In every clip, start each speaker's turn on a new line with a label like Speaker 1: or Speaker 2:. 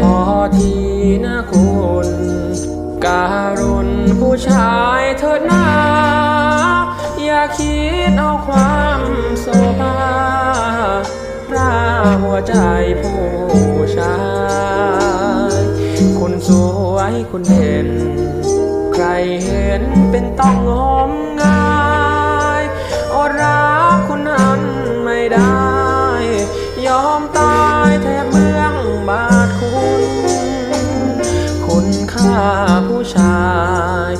Speaker 1: พอทีนะคุณการุณผู้ชายเถิดนาอย่าคิดเอาความโซาพระหัวใจผู้ชาย คุณสวยคุเห็น ใครเห็นเป็นต้องงมงายอดรักคุนั้นไม่ได้ ยอมตาย คุณค่าผู้ชาย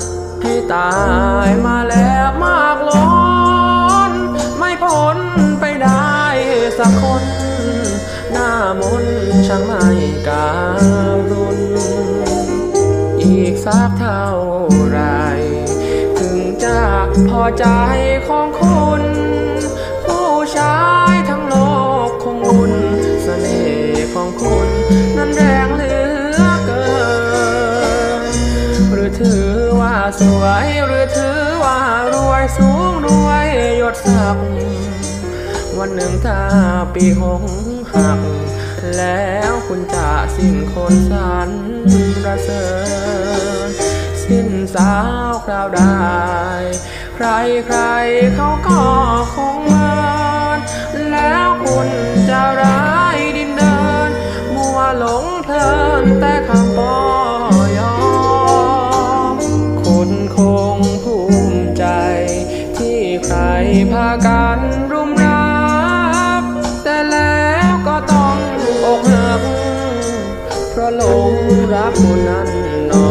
Speaker 1: ให้ตายมาแล้วมากล้น ไม่พ้นไปได้สักคน หน้ามนช่างไม่การุณอีกสักเท่าไหรถึงจะพอใจของคุณ ผู้ชาย ว่าสวยหรือถือว่ารวยสูงรวยยศศักดิ์วันหนึ่งถ้าปีหงหัก แล้วคุณจะสิ้นคนสันระเสริญสิ้นสาวคราวได้ใครใครเขาก็คงเมินแล้วคุณจะร้ายดินเดิน มัวหลงเพลินแต่คำปอย งภูมิใจ ที่ใครพากันรุมรักแต่แล้วก็ต้องอกหัก เพราะหลงรักคนนั้นนอ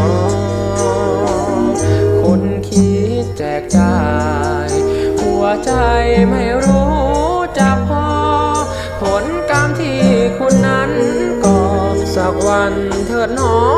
Speaker 1: คนคิดแจกจ่าย หัวใจไม่รู้จะพอ ผลกรรมที่คุณนั้นก่อสักวันเถิดหนอ